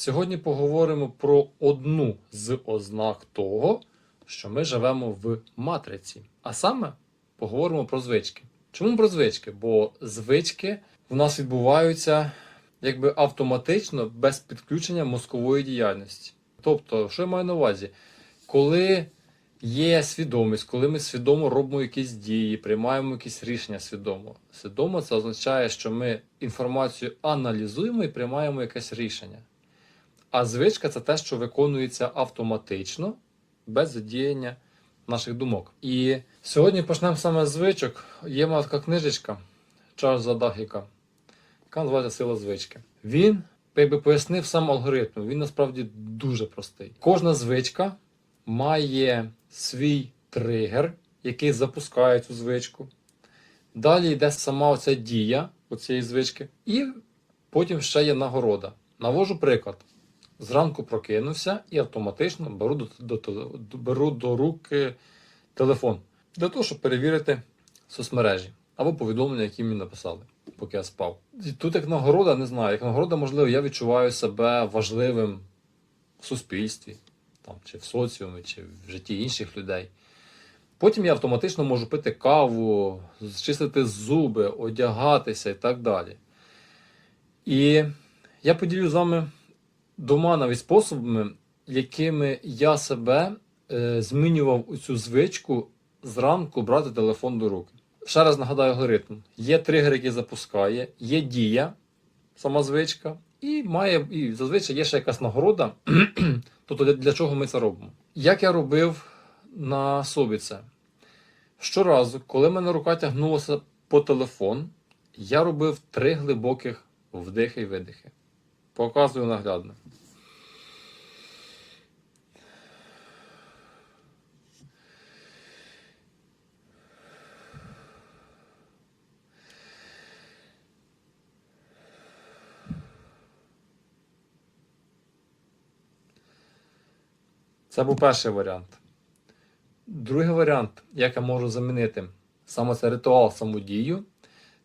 Сьогодні поговоримо про одну з ознак того, що ми живемо в матриці. А саме поговоримо про звички. Чому про звички? Бо звички в нас відбуваються якби автоматично без підключення мозкової діяльності. Тобто, що я маю на увазі? Коли є свідомість, коли ми свідомо робимо якісь дії, приймаємо якісь рішення свідомо. Свідомо це означає, що ми інформацію аналізуємо і приймаємо якесь рішення. А звичка це те, що виконується автоматично, без задіяння наших думок. І сьогодні почнемо саме з звичок. Є така книжечка Чарльза Дахіка, яка називається Сила звички. Він якби пояснив сам алгоритм. Він насправді дуже простий. Кожна звичка має свій тригер, який запускає цю звичку. Далі йде сама оця дія цієї звички, і потім ще є нагорода. Навожу приклад. Зранку прокинувся і автоматично беру до, до, беру до руки телефон для того, щоб перевірити соцмережі або повідомлення, які мені написали, поки я спав. І тут як нагорода, не знаю, як нагорода, можливо, я відчуваю себе важливим в суспільстві, там, чи в соціумі, чи в житті інших людей. Потім я автоматично можу пити каву, чистити зуби, одягатися і так далі. І я поділю з вами двома навіть способами, якими я себе е, змінював у цю звичку зранку брати телефон до руки. Ще раз нагадаю алгоритм. Є тригер, який запускає, є дія, сама звичка, і має і зазвичай є ще якась нагорода. тобто для, для чого ми це робимо. Як я робив на собі це? Щоразу, коли мене рука тягнулася по телефон, я робив три глибоких вдихи і видихи. Показую наглядно. Це був перший варіант. Другий варіант, як я можу замінити саме цей ритуал, саму дію,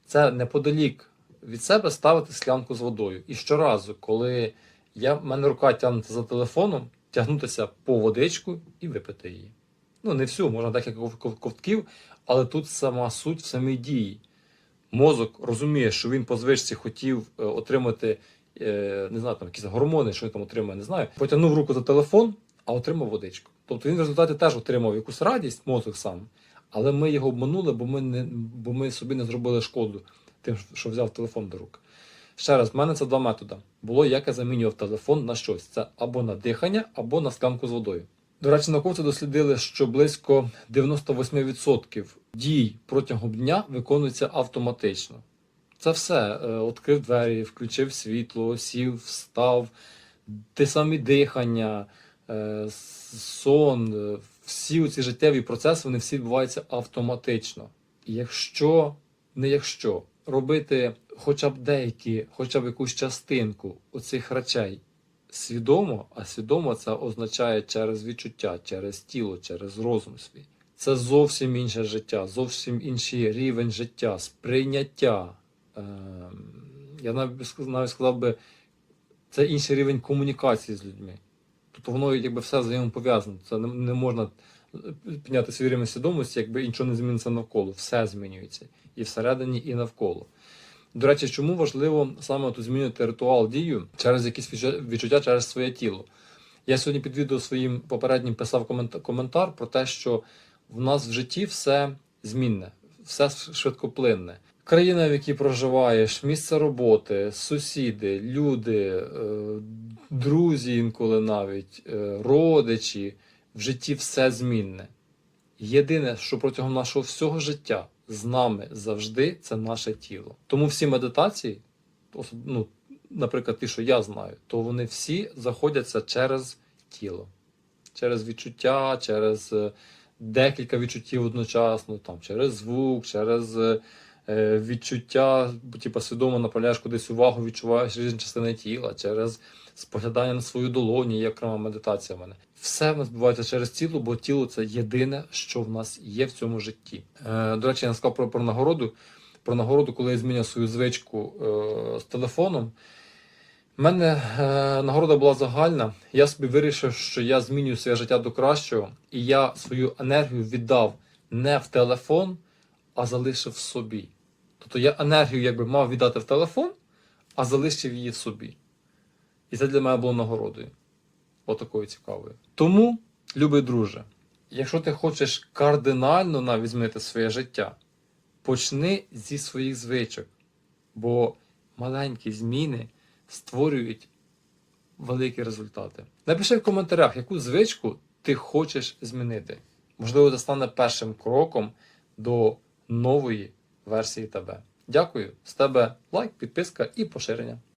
це неподалік від себе ставити склянку з водою. І щоразу, коли я, в мене рука тягнеться за телефоном, тягнутися по водичку і випити її. Ну, не всю, можна декілька ков- ков- ковтків, але тут сама суть в самій дії. Мозок розуміє, що він по звичці хотів е, отримати е, не знаю, там якісь гормони, що він там отримає, не знаю. Потягнув руку за телефон, а отримав водичку. Тобто він в результаті теж отримав якусь радість, мозок сам, але ми його обманули, бо ми, не, бо ми собі не зробили шкоду тим, що взяв телефон до рук. Ще раз, в мене це два методи. Було, як я замінював телефон на щось. Це або на дихання, або на склянку з водою. До речі, науковці дослідили, що близько 98% дій протягом дня виконуються автоматично. Це все. Е, Відкрив двері, включив світло, сів, встав, те самі дихання, е, сон, е, всі ці життєві процеси вони всі відбуваються автоматично. І якщо, не якщо, робити хоча б деякі, хоча б якусь частинку оцих речей свідомо, а свідомо це означає через відчуття, через тіло, через розум свій. Це зовсім інше життя, зовсім інший рівень життя, сприйняття. Ем, я навіть сказав би, це інший рівень комунікації з людьми. Тобто воно якби все взаємопов'язано. Це не, можна підняти свій свідомості, якби нічого не зміниться навколо. Все змінюється. І всередині, і навколо. До речі, чому важливо саме тут змінювати ритуал дію через якісь відчуття- відчуття через своє тіло? Я сьогодні під відео своїм попереднім писав коментар про те, що в нас в житті все змінне, все швидкоплинне. Країна, в якій проживаєш, місце роботи, сусіди, люди, е, друзі інколи навіть, е, родичі, в житті все змінне. Єдине, що протягом нашого всього життя з нами завжди це наше тіло. Тому всі медитації, ну, наприклад, ті, що я знаю, то вони всі заходяться через тіло, через відчуття, через е, декілька відчуттів одночасно, там, через звук, через е, відчуття, бо, типу, свідомо направляєш кудись увагу, відчуваєш різні частини тіла, через споглядання на свою долоні, є окрема медитація в мене. Все відбувається через тіло, бо тіло це єдине, що в нас є в цьому житті. Е, до речі, я сказав про, про нагороду. Про нагороду, коли я зміняв свою звичку е, з телефоном, У мене е, нагорода була загальна. Я собі вирішив, що я змінюю своє життя до кращого, і я свою енергію віддав не в телефон, а залишив в собі. Тобто я енергію якби мав віддати в телефон, а залишив її в собі. І це для мене було нагородою. Отакою цікавою. Тому, любий друже, якщо ти хочеш кардинально навіть змінити своє життя, почни зі своїх звичок. Бо маленькі зміни створюють великі результати. Напиши в коментарях, яку звичку ти хочеш змінити. Можливо, це стане першим кроком до нової версії тебе. Дякую. З тебе лайк, підписка і поширення.